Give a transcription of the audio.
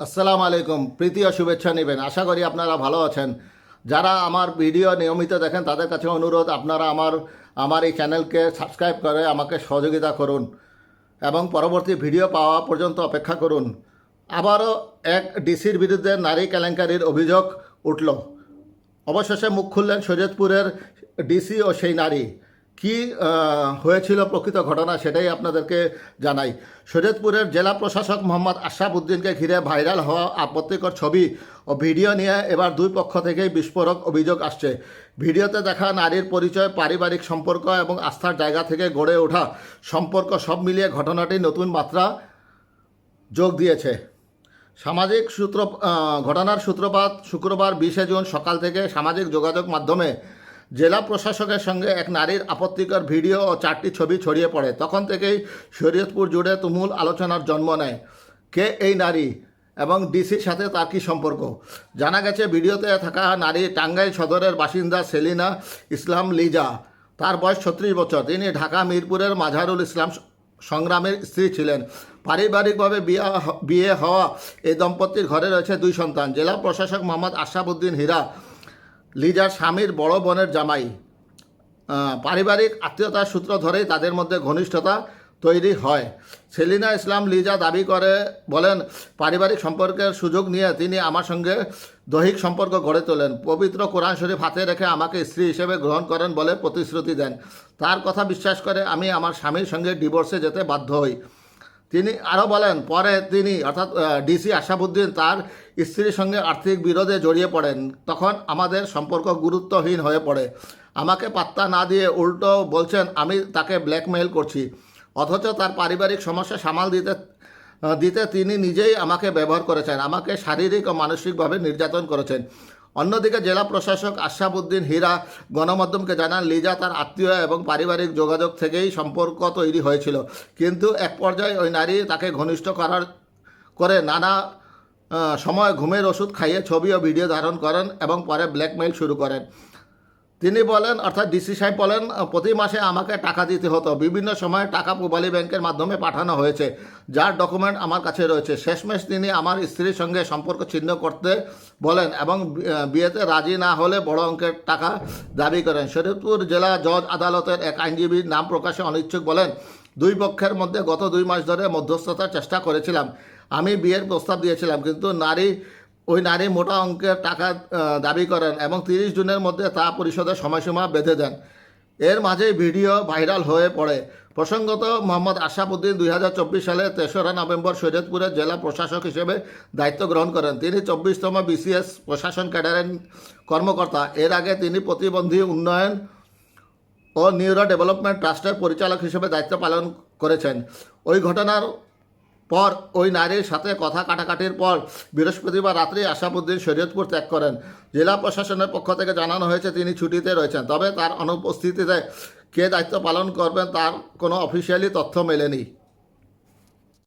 আসসালামু আলাইকুম প্রীতি ও শুভেচ্ছা নেবেন। আশা করি আপনারা ভালো আছেন। যারা আমার ভিডিও নিয়মিত দেখেন, তাদের কাছে অনুরোধ, আপনারা আমার আমার এই চ্যানেলকে সাবস্ক্রাইব করে আমাকে সহযোগিতা করুন এবং পরবর্তী ভিডিও পাওয়া পর্যন্ত অপেক্ষা করুন। আবারও এক ডিসির বিরুদ্ধে নারী কেলেঙ্কারির অভিযোগ উঠল। অবশেষে মুখ খুললেন শরীয়তপুরের ডিসি ও সেই নারী। কি হয়েছিল প্রকৃত ঘটনা সেটাই আপনাদেরকে জানাই। শরীয়তপুরের জেলা প্রশাসক মোহাম্মদ আশরাফ উদ্দিনকে ঘিরে ভাইরাল হওয়া আপত্তিকর ছবি ও ভিডিও নিয়ে এবার দুই পক্ষ থেকেই বিস্ফোরক অভিযোগ আসছে। ভিডিওতে দেখা নারীর পরিচয়, পারিবারিক সম্পর্ক এবং আস্থার জায়গা থেকে গড়ে ওঠা সম্পর্ক সব মিলিয়ে ঘটনাটি নতুন মাত্রা যোগ দিয়েছে। সামাজিক সূত্র ঘটনার সূত্রপাত শুক্রবার বিশে জুন সকাল থেকে সামাজিক যোগাযোগ মাধ্যমে জেলা প্রশাসকের সঙ্গে এক নারীর আপত্তিকর ভিডিও ও চারটি ছবি ছড়িয়ে পড়ে। তখন থেকেই শরীয়তপুর জুড়ে তুমুল আলোচনার জন্ম নেয়। কে এই নারী এবং ডিসির সাথে তার কী সম্পর্ক? জানা গেছে, ভিডিওতে থাকা নারী টাঙ্গাইল সদরের বাসিন্দা সেলিনা ইসলাম লিজা। তার বয়স ছত্রিশ বছর। তিনি ঢাকা, মিরপুরের মাঝারুল ইসলাম সংগ্রামের স্ত্রী ছিলেন। পারিবারিকভাবে বিয়া বিয়ে হওয়া এই দম্পতির ঘরে রয়েছে দুই সন্তান। জেলা প্রশাসক মোহাম্মদ আশরাফুদ্দিন হীরা লিজার স্বামীর বড় বোনের জামাই। পারিবারিক আত্মীয়তার সূত্র ধরেই তাদের মধ্যে ঘনিষ্ঠতা তৈরি হয়। সেলিনা ইসলাম লিজা দাবি করে, বলেন, পারিবারিক সম্পর্কের সুযোগ নিয়ে তিনি আমার সঙ্গে দৈহিক সম্পর্ক গড়ে তোলেন। পবিত্র কোরআন শরীফ হাতে রেখে আমাকে স্ত্রী হিসেবে গ্রহণ করেন বলে প্রতিশ্রুতি দেন। তার কথা বিশ্বাস করে আমি আমার স্বামীর সঙ্গে ডিভোর্সে যেতে বাধ্য হই। তিনি আরও বলেন, পরে তিনি অর্থাৎ ডিসি আশাবুদ্দিন তার স্ত্রীর সঙ্গে আর্থিক বিরোধে জড়িয়ে পড়েন। তখন আমাদের সম্পর্ক গুরুত্বহীন হয়ে পড়ে। আমাকে পাত্তা না দিয়ে উল্টো বলছেন, আমি তাকে ব্ল্যাকমেইল করছি। অথচ তার পারিবারিক সমস্যা সামাল দিতে দিতে তিনি নিজেই আমাকে ব্যবহার করেছেন। আমাকে শারীরিক ও মানসিকভাবে নির্যাতন করেছেন। অন্যদিকে জেলা প্রশাসক আশরাফুদ্দিন হীরা গণমাধ্যমকে জানান, লিজা তার আত্মীয় এবং পারিবারিক যোগাযোগ থেকেই সম্পর্ক তৈরি হয়েছিল। কিন্তু এক পর্যায়ে ওই নারী তাকে ঘনিষ্ঠ করার, করে নানা সময় ঘুমের ওষুধ খাইয়ে ছবি ও ভিডিও ধারণ করেন এবং পরে ব্ল্যাকমেইল শুরু করেন। তিনি বলেন, অর্থাৎ ডিসি সাহেব বলেন, প্রতি মাসে আমাকে টাকা দিতে হতো। বিভিন্ন সময়ে টাকা পূবালী ব্যাংকের মাধ্যমে পাঠানো হয়েছে। যার ডকুমেন্ট আমার কাছে রয়েছে। শেষমেশ তিনি আমার স্ত্রীর সঙ্গে সম্পর্ক ছিন্ন করতে বলেন এবং বিয়েতে রাজি না হলে বড় অঙ্কের টাকা দাবি করেন। শরীয়তপুর জেলা জজ আদালতের এক আইনজীবীর নাম প্রকাশে অনিচ্ছুক বলেন, দুই পক্ষের মধ্যে গত দুই মাস ধরে মধ্যস্থতার চেষ্টা করেছিলাম। আমি বিয়ের প্রস্তাব দিয়েছিলাম, কিন্তু নারী ওই নারী মোটা অঙ্কের টাকা দাবি করেন এবং তিরিশ জুনের মধ্যে তা পরিশোধের সময়সীমা বেঁধে দেন। এর মাঝেই ভিডিও ভাইরাল হয়ে পড়ে। প্রসঙ্গত, মোহাম্মদ আশাফুদ্দিন দুই হাজার চব্বিশ সালে তেসরা নভেম্বর শরীয়তপুরের জেলা প্রশাসক হিসেবে দায়িত্ব গ্রহণ করেন। তিনি চব্বিশতম বিসিএস প্রশাসন ক্যাডারের কর্মকর্তা। এর আগে তিনি প্রতিবন্ধী উন্নয়ন ও নিউরো ডেভেলপমেন্ট ট্রাস্টের পরিচালক হিসেবে দায়িত্ব পালন করেছেন। ওই ঘটনার পর ওই নারীর সাথে কথা কাটাকাটির পর বৃহস্পতিবার রাত্রে আশাফুদ্দিন শরীয়তপুর ত্যাগ করেন। জেলা প্রশাসনের পক্ষ থেকে জানানো হয়েছে, তিনি ছুটিতে রয়েছেন, তবে তার অনুপস্থিতিতে কে দায়িত্ব পালন করবেন তার কোনো অফিসিয়ালি তথ্য মেলেনি।